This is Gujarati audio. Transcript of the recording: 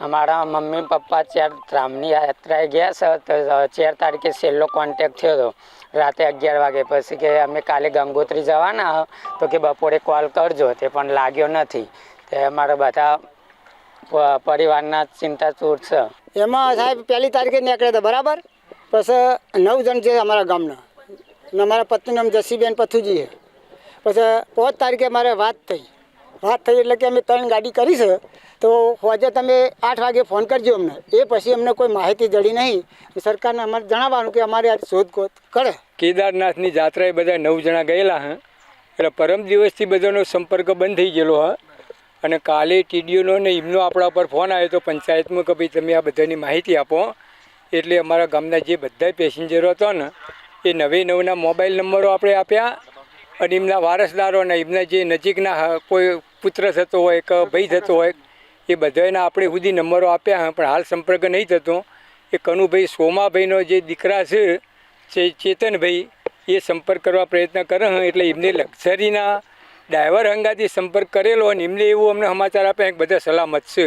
અમારા મમ્મી પપ્પા ચાર ધામની યાત્રાએ ગયા છે તો ચાર તારીખે છેલ્લો કોન્ટેક થયો હતો. રાતે અગિયાર વાગે પછી કે અમે કાલે ગંગોત્રી જવાના તો કે બપોરે કોલ કરજો, તે પણ લાગ્યો નથી. તે અમારા બધા પરિવારના ચિંતા ચૂર છે. એમાં સાહેબ, પહેલી તારીખે નીકળ્યા હતા, બરાબર? પછી નવ જણ છે અમારા ગામના. અને અમારા પત્નીનું નામ જસીબેન પથુજી છે પછી પાંચ તારીખે મારે વાત થઈ. વાત થઈ એટલે કે અમે ત્રણ ગાડી કરી છે. તો હોજે તમે આઠ વાગે ફોન કરજો અમને. એ પછી અમને કોઈ માહિતી જડી નહીં. સરકારને અમારે જણાવવાનું કે અમારે આજે શોધખોળ કરે. કેદારનાથની જાત્રાએ બધા નવ જણા ગયેલા હા. એટલે પરમ દિવસથી બધાનો સંપર્ક બંધ થઈ ગયેલો હા. અને કાલે ટીડીઓનો ને એમનો આપણા પર ફોન આવ્યો તો પંચાયતમાં કે ભાઈ તમે આ બધાની માહિતી આપો. એટલે અમારા ગામના જે બધા પેસેન્જરો હતા ને, એ નવે નવના મોબાઈલ નંબરો આપણે આપ્યા. અને એમના વારસદારોને એમના જે નજીકના કોઈ પુત્ર થતો હોય કે ભાઈ થતો હોય, એ બધાના આપણે સુધી નંબરો આપ્યા પણ હાલ સંપર્ક નહીં થતો. એ કનુભાઈ સોમાભાઈનો જે દીકરા છે, જે ચેતનભાઈ, એ સંપર્ક કરવા પ્રયત્ન કરે એટલે એમને લક્ઝરીના ડ્રાઈવર હંગાથી સંપર્ક કરેલો અને એમને એવું અમને સમાચાર આપ્યા કે બધા સલામત છે.